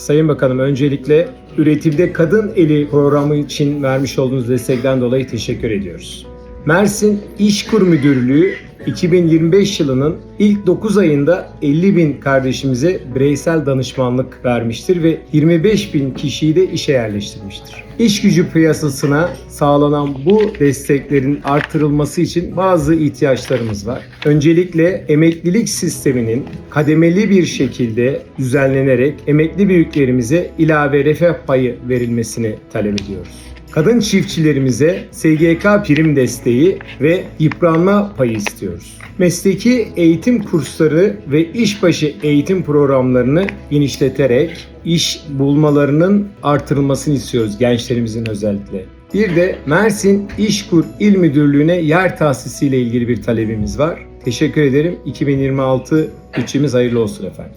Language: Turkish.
Sayın Bakanım öncelikle üretimde kadın eli programı için vermiş olduğunuz destekten dolayı teşekkür ediyoruz. Mersin İşkur Müdürlüğü 2025 yılının ilk 9 ayında 50 bin kardeşimize bireysel danışmanlık vermiştir ve 25 bin kişiyi de işe yerleştirmiştir. İş gücü piyasasına sağlanan bu desteklerin artırılması için bazı ihtiyaçlarımız var. Öncelikle emeklilik sisteminin kademeli bir şekilde düzenlenerek emekli büyüklerimize ilave refah payı verilmesini talep ediyoruz. Kadın çiftçilerimize SGK prim desteği ve yıpranma payı istiyoruz. Mesleki eğitim kursları ve işbaşı eğitim programlarını genişleterek iş bulmalarının artırılmasını istiyoruz gençlerimizin özellikle. Bir de Mersin İşkur İl Müdürlüğü'ne yer tahsisi ile ilgili bir talebimiz var. Teşekkür ederim. 2026 bütçemiz hayırlı olsun efendim.